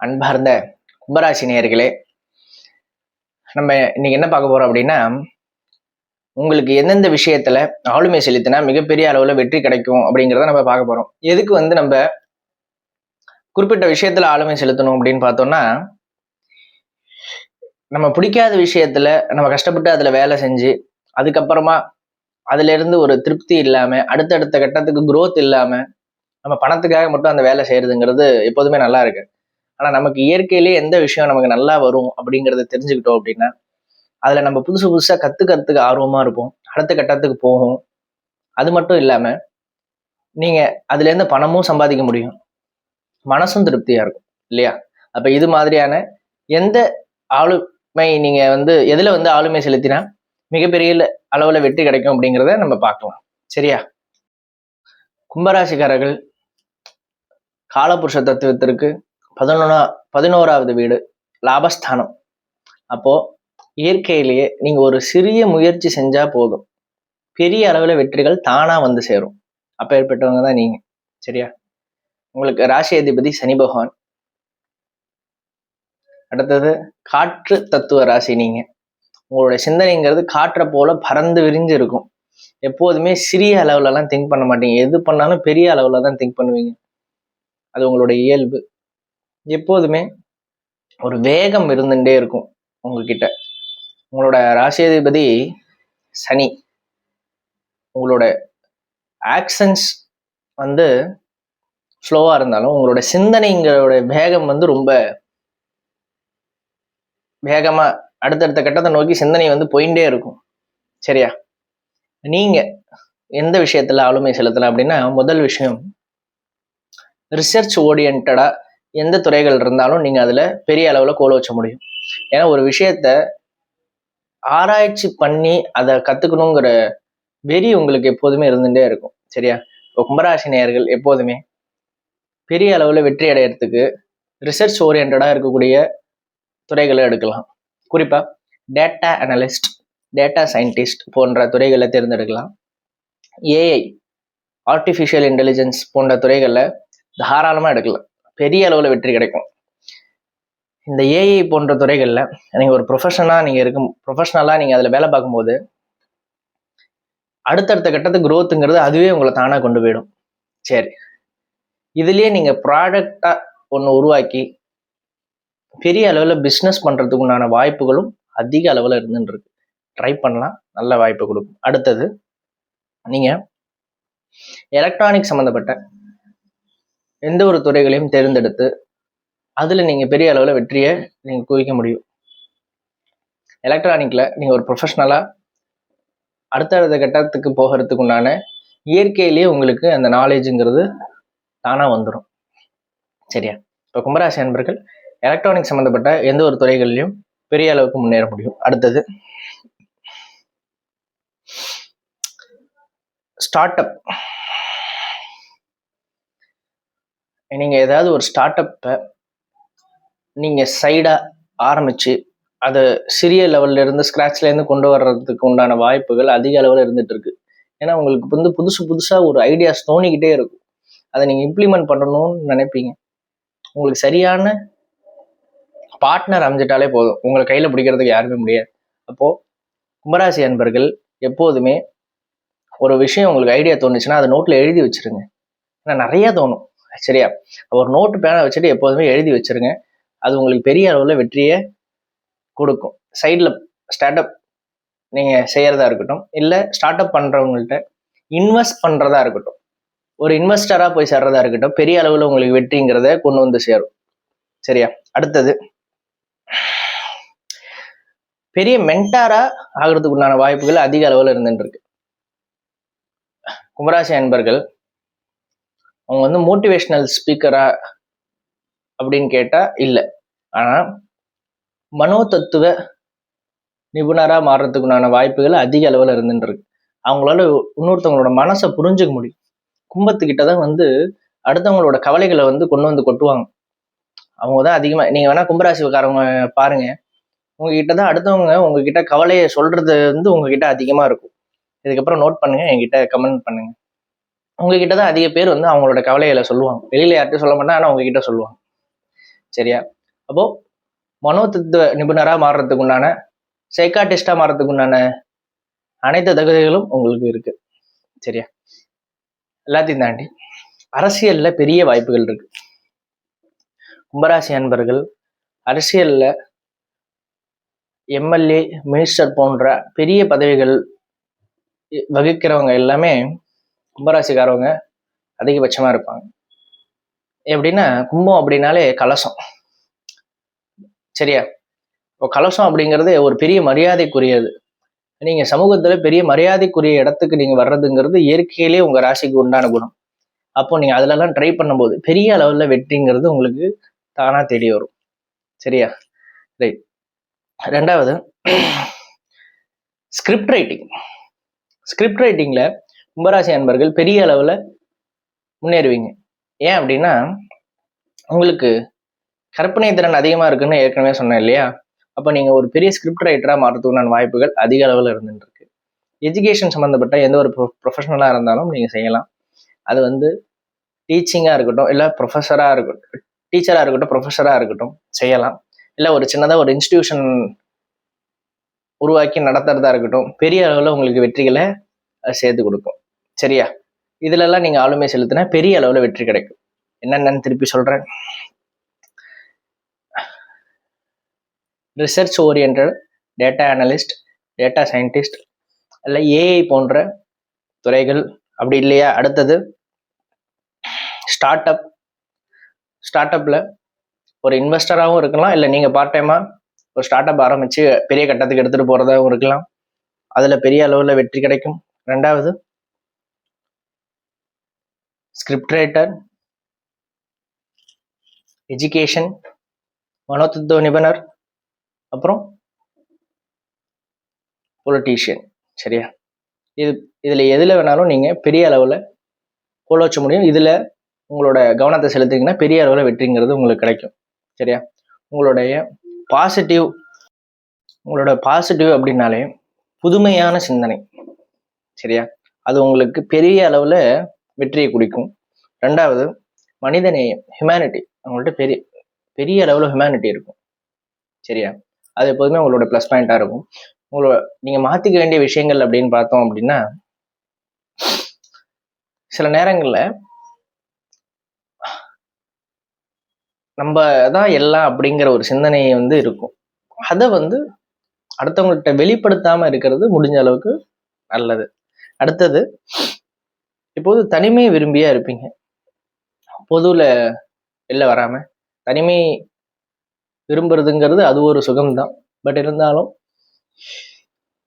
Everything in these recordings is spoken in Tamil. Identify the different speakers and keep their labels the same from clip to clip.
Speaker 1: அன்பார்ந்த கும்பராசி நேயர்களே நம்ம இன்னைக்கு என்ன பார்க்க போறோம் அப்படின்னா உங்களுக்கு எந்தெந்த விஷயத்துல ஆளுமை செலுத்தினா மிகப்பெரிய அளவுல வெற்றி கிடைக்கும் அப்படிங்கிறத நம்ம பார்க்க போறோம். எதுக்கு வந்து நம்ம குறிப்பிட்ட விஷயத்துல ஆளுமை செலுத்தணும் அப்படின்னு பார்த்தோம்னா நம்ம பிடிக்காத விஷயத்துல நம்ம கஷ்டப்பட்டு அதுல வேலை செஞ்சு அதுக்கப்புறமா அதுல இருந்து ஒரு திருப்தி இல்லாம அடுத்தடுத்த கட்டத்துக்கு குரோத் இல்லாம நம்ம பணத்துக்காக மட்டும் அந்த வேலை செய்யறதுங்கிறது எப்போதுமே நல்லா இருக்கு. ஆனால் நமக்கு இயற்கையிலேயே எந்த விஷயம் நமக்கு நல்லா வரும் அப்படிங்கிறத தெரிஞ்சுக்கிட்டோம் அப்படின்னா அதில் நம்ம புதுசு புதுசாக கற்றுக்கிறதுக்கு ஆர்வமாக இருப்போம். அடுத்த கட்டத்துக்கு போகும். அது மட்டும் இல்லாமல் நீங்கள் அதுலேருந்து பணமும் சம்பாதிக்க முடியும். மனசும் திருப்தியாக இருக்கும் இல்லையா? அப்போ இது மாதிரியான எந்த ஆளுமை நீங்கள் வந்து எதில் வந்து ஆளுமை செலுத்தினா மிகப்பெரிய அளவில் வெற்றி கிடைக்கும் அப்படிங்கிறத நம்ம பார்க்கலாம். சரியா? கும்பராசிக்காரர்கள் காலபுருஷ தத்துவத்திற்கு பதினொன்னா பதினோராவது வீடு லாபஸ்தானம். அப்போ இயற்கையிலேயே நீங்க ஒரு சிறிய முயற்சி செஞ்சா போதும். பெரிய அளவில் வெற்றிகள் தானா வந்து சேரும். அப்பேற்பட்டவங்க தான் நீங்க. சரியா? உங்களுக்கு ராசி அதிபதி சனி பகவான். அடுத்தது காற்று தத்துவ ராசி நீங்க. உங்களுடைய சிந்தனைங்கிறது காற்றை போல பறந்து விரிஞ்சு இருக்கும். எப்போதுமே சிறிய அளவுலலாம் திங்க் பண்ண மாட்டீங்க. எது பண்ணாலும் பெரிய அளவுல தான் திங்க் பண்ணுவீங்க. அது உங்களுடைய இயல்பு. எப்போதுமே ஒரு வேகம் இருந்துட்டே இருக்கும் உங்ககிட்ட. உங்களோட ராசியாதிபதி சனி. உங்களோட ஆக்ஷன்ஸ் வந்து ஸ்லோவாக இருந்தாலும் உங்களோட சிந்தனைங்களோட வேகம் வந்து ரொம்ப வேகமாக அடுத்தடுத்த கட்டத்தை நோக்கி சிந்தனை வந்து போயிட்டே இருக்கும். சரியா? நீங்கள் எந்த விஷயத்தில் ஆளுமை செலுத்தலாம் அப்படின்னா முதல் விஷயம் ரிசர்ச் ஓரியன்டாக எந்த துறைகள் இருந்தாலும் நீங்கள் அதில் பெரிய அளவில் கோல வச்ச முடியும். ஏன்னா ஒரு விஷயத்த ஆராய்ச்சி பண்ணி அதை கற்றுக்கணுங்கிற வெறி உங்களுக்கு எப்போதுமே இருந்துகிட்டே இருக்கும். சரியா? இப்போ கும்பராசி நேயர்கள் எப்போதுமே பெரிய அளவில் வெற்றி அடையிறதுக்கு ரிசர்ச் ஓரியன்டாக இருக்கக்கூடிய துறைகளை எடுக்கலாம். குறிப்பாக டேட்டா அனலிஸ்ட் டேட்டா சயின்டிஸ்ட் போன்ற துறைகளை தேர்ந்தெடுக்கலாம். ஏஐ ஆர்டிஃபிஷியல் இன்டெலிஜென்ஸ் போன்ற துறைகளில் தாராளமாக எடுக்கலாம். பெரிய அளவில் வெற்றி கிடைக்கும். இந்த ஏஐ போன்ற துறைகளில் நீங்கள் ஒரு ப்ரொஃபஷனாக நீங்கள் இருக்கும் ப்ரொஃபஷனலாக நீங்கள் அதில் வேலை பார்க்கும்போது அடுத்தடுத்த கட்டத்து குரோத்துங்கிறது அதுவே உங்களை தானாக கொண்டு போயிடும். சரி. இதுலேயே நீங்கள் ப்ராடக்டாக ஒன்று உருவாக்கி பெரிய அளவில் பிஸ்னஸ் பண்ணுறதுக்கு உண்டான வாய்ப்புகளும் அதிக அளவில் இருந்துருக்கு இருக்கு ட்ரை பண்ணலாம். நல்ல வாய்ப்பு கொடுக்கும். அடுத்தது நீங்கள் எலக்ட்ரானிக் சம்மந்தப்பட்ட எந்த ஒரு துறைகளையும் தேர்ந்தெடுத்து அதில் நீங்கள் பெரிய அளவில் வெற்றியை நீங்கள் குவிக்க முடியும். எலக்ட்ரானிக்கில் நீங்கள் ஒரு ப்ரொஃபஷ்னலாக அடுத்தடுத்த கட்டத்துக்கு போகிறதுக்கு உண்டான இயற்கையிலேயே உங்களுக்கு அந்த நாலேஜுங்கிறது தானாக வந்துடும் சரியா? இப்போ கும்பராசி அன்பர்கள் எலக்ட்ரானிக் சம்மந்தப்பட்ட எந்த ஒரு துறைகள்லையும் பெரிய அளவுக்கு முன்னேற முடியும். அடுத்தது ஸ்டார்ட் அப் நீங்கள் ஏதாவது ஒரு ஸ்டார்ட் அப்பை நீங்கள் சைடாக ஆரம்பித்து அதை சிறிய லெவல்லேருந்து இருந்து கொண்டு வர்றதுக்கு உண்டான வாய்ப்புகள் அதிக அளவில் இருந்துட்டு இருக்கு. ஏன்னா உங்களுக்கு வந்து புதுசு புதுசாக ஒரு ஐடியாஸ் தோணிக்கிட்டே இருக்கும். அதை நீங்கள் இம்ப்ளிமெண்ட் பண்ணணும்னு நினைப்பீங்க. உங்களுக்கு சரியான பார்ட்னர் அமைஞ்சிட்டாலே போதும். உங்களை கையில் பிடிக்கிறதுக்கு யாருமே முடியாது. அப்போது கும்பராசி அன்பர்கள் எப்போதுமே ஒரு விஷயம் உங்களுக்கு ஐடியா தோணுச்சுன்னா அதை நோட்டில் எழுதி வச்சிருங்க. ஏன்னா நிறையா தோணும். சரியா? ஒரு நோட்டு பேனை வச்சுட்டு எப்போதுமே எழுதி வச்சிருங்க. அது உங்களுக்கு பெரிய அளவில் வெற்றியை கொடுக்கும். சைடில் ஸ்டார்ட் அப் நீங்கள் செய்கிறதா இருக்கட்டும் இல்லை ஸ்டார்ட் அப் பண்ணுறவங்கள்ட்ட இன்வெஸ்ட் பண்ணுறதா இருக்கட்டும் ஒரு இன்வெஸ்டராக போய் சேர்றதா இருக்கட்டும் பெரிய அளவில் உங்களுக்கு வெற்றிங்கிறத கொண்டு வந்து சேரும். சரியா? அடுத்தது பெரிய மென்டாரா ஆகிறதுக்கு உண்டான வாய்ப்புகள் அதிக அளவில் இருந்துட்டு இருக்கு. கும்பராசி அன்பர்கள் அவங்க வந்து மோட்டிவேஷனல் ஸ்பீக்கரா அப்படின்னு கேட்டா இல்லை. ஆனா மனோ தத்துவ நிபுணராக மாறுறதுக்குண்டான வாய்ப்புகள் அதிக அளவில் இருந்துட்டு இருக்கு அவங்களால இன்னொருத்தவங்களோட மனசை புரிஞ்சுக்க முடியும். கும்பத்துக்கிட்ட தான் வந்து அடுத்தவங்களோட கவலைகளை வந்து கொண்டு வந்து கொட்டுவாங்க. அவங்க தான் அதிகமாக நீங்கள் வேணால் கும்பராசிக்காரவங்க பாருங்க. உங்ககிட்ட தான் அடுத்தவங்க உங்ககிட்ட கவலையை சொல்றது வந்து உங்ககிட்ட அதிகமாக இருக்கும். இதுக்கப்புறம் நோட் பண்ணுங்க என்கிட்ட கமெண்ட் பண்ணுங்க. உங்ககிட்ட தான் அதிக பேர் வந்து அவங்களோட கவலைகளை சொல்லுவாங்க. வெளியில யார்கிட்ட சொல்ல மாட்டாங்க ஆனால் உங்ககிட்ட சொல்லுவாங்க. சரியா? அப்போ மனோதத்துவ நிபுணராக மாறுறதுக்கு உண்டான சைக்காட்டிஸ்டா மாறுறதுக்கு உண்டான அனைத்து தகுதிகளும் உங்களுக்கு இருக்கு. சரியா? எல்லாத்தையும் தாண்டி அரசியல்ல பெரிய வாய்ப்புகள் இருக்கு. கும்பராசி அன்பர்கள் அரசியல்ல எம்எல்ஏ மினிஸ்டர் போன்ற பெரிய பதவிகள் வகிக்கிறவங்க எல்லாமே கும்பராசிக்காரவங்க அதிகபட்சமாக இருப்பாங்க. எப்படின்னா கும்பம் அப்படின்னாலே கலசம். சரியா? இப்போ கலசம் அப்படிங்கிறது ஒரு பெரிய மரியாதைக்குரியது. நீங்கள் சமூகத்தில் பெரிய மரியாதைக்குரிய இடத்துக்கு நீங்கள் வர்றதுங்கிறது இயற்கையிலே உங்கள் ராசிக்கு உண்டான குணம். அப்போ நீங்கள் அதிலெல்லாம் ட்ரை பண்ணும்போது பெரிய அளவில் வெற்றிங்கிறது உங்களுக்கு தானாக தெரிய வரும். சரியா? ரைட் ரெண்டாவது ஸ்கிரிப்ட் ரைட்டிங் ஸ்கிரிப்ட் ரைட்டிங்கில் கும்பராசி அன்பர்கள் பெரிய அளவில் முன்னேறுவீங்க. ஏன் அப்படின்னா உங்களுக்கு கற்பனை திறன் அதிகமாக இருக்குன்னு ஏற்கனவே சொன்னேன் இல்லையா? அப்போ நீங்கள் ஒரு பெரிய ஸ்கிரிப்ட் ரைட்டராக மாறதுக்குண்டான வாய்ப்புகள் அதிக அளவில் இருந்துருக்கு எஜுகேஷன் சம்மந்தப்பட்ட எந்த ஒரு ப்ரொ ப்ரொஃபஷனலாக இருந்தாலும் நீங்கள் செய்யலாம். அது வந்து டீச்சிங்காக இருக்கட்டும் இல்லை ப்ரொஃபஸராக இருக்கட்டும் டீச்சராக இருக்கட்டும் ப்ரொஃபஸராக இருக்கட்டும் செய்யலாம். இல்லை ஒரு சின்னதாக ஒரு இன்ஸ்டிடியூஷன் உருவாக்கி நடத்துறதா இருக்கட்டும் பெரிய அளவில் உங்களுக்கு வெற்றிகளை சேர்த்து கொடுக்கும். சரியா? இதுலெல்லாம் நீங்கள் ஆளுமை செலுத்தினா பெரிய அளவில் வெற்றி கிடைக்கும். என்னென்னு திருப்பி சொல்கிறேன் research oriented data analyst data scientist இல்லை ஏஐ போன்ற துறைகள். அப்படி இல்லையா? அடுத்தது ஸ்டார்ட் அப் ஸ்டார்ட் அப்பில் ஒரு இன்வெஸ்டராகவும் இருக்கலாம். இல்லை நீங்கள் பார்ட் டைமாக ஒரு ஸ்டார்ட் அப் ஆரம்பித்து பெரிய கட்டத்துக்கு எடுத்துகிட்டு போகிறதாகவும் இருக்கலாம். அதில் பெரிய அளவில் வெற்றி கிடைக்கும். ரெண்டாவது ஸ்கிரிப்ட் ரைட்டர் எஜுகேஷன் மனோதத்துவ நிபுணர் அப்புறம் பொலிட்டீஷியன் சரியா இது இதில் எதில் வேணாலும் நீங்கள் பெரிய அளவில் கோல வச்ச முடியும் இதில் உங்களோட கவனத்தை செலுத்திங்கன்னா பெரிய அளவில் வெற்றிங்கிறது உங்களுக்கு கிடைக்கும் சரியா உங்களுடைய பாசிட்டிவ் உங்களோட பாசிட்டிவ் அப்படின்னாலே புதுமையான சிந்தனை சரியா அது உங்களுக்கு பெரிய அளவில் வெற்றியை குடிக்கும். ரெண்டாவது மனிதநேயம் ஹியூமனிட்டி அவங்கள்ட்ட பெரிய பெரிய அளவில் ஹியூமனிட்டி இருக்கும். சரியா? அது எப்போதுமே உங்களோட ப்ளஸ் பாயிண்ட்டாக இருக்கும். உங்களோட நீங்கள் மாற்றிக்க வேண்டிய விஷயங்கள் அப்படின்னு பார்த்தோம் அப்படின்னா சில நேரங்களில் நம்ம தான் எல்லாம் அப்படிங்கிற ஒரு சிந்தனையை வந்து இருக்கும். அதை வந்து அடுத்தவங்கள்ட்ட வெளிப்படுத்தாம இருக்கிறது முடிஞ்ச அளவுக்கு நல்லது. அடுத்தது இப்போது தனிமை விரும்பியா இருப்பீங்க? பொதுவில் வெளில வராம தனிமை விரும்புறதுங்கிறது அது ஒரு சுகம்தான். பட் இருந்தாலும்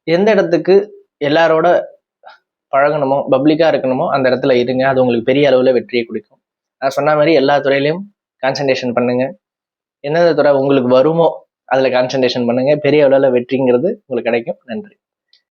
Speaker 1: எந்த இடத்துக்கு எல்லாரோட பழகணுமோ பப்ளிக்காக இருக்கணுமோ அந்த இடத்துல இருங்க. அது உங்களுக்கு பெரிய அளவில் வெற்றியை கொடுக்கும். நான் சொன்ன மாதிரி எல்லா துறையிலையும் கான்சன்ட்ரேஷன் பண்ணுங்க. எந்தெந்த துறை உங்களுக்கு வருமோ அதில் கான்சன்ட்ரேஷன் பண்ணுங்க. பெரிய அளவில் வெற்றிங்கிறது உங்களுக்கு கிடைக்கும். நன்றி.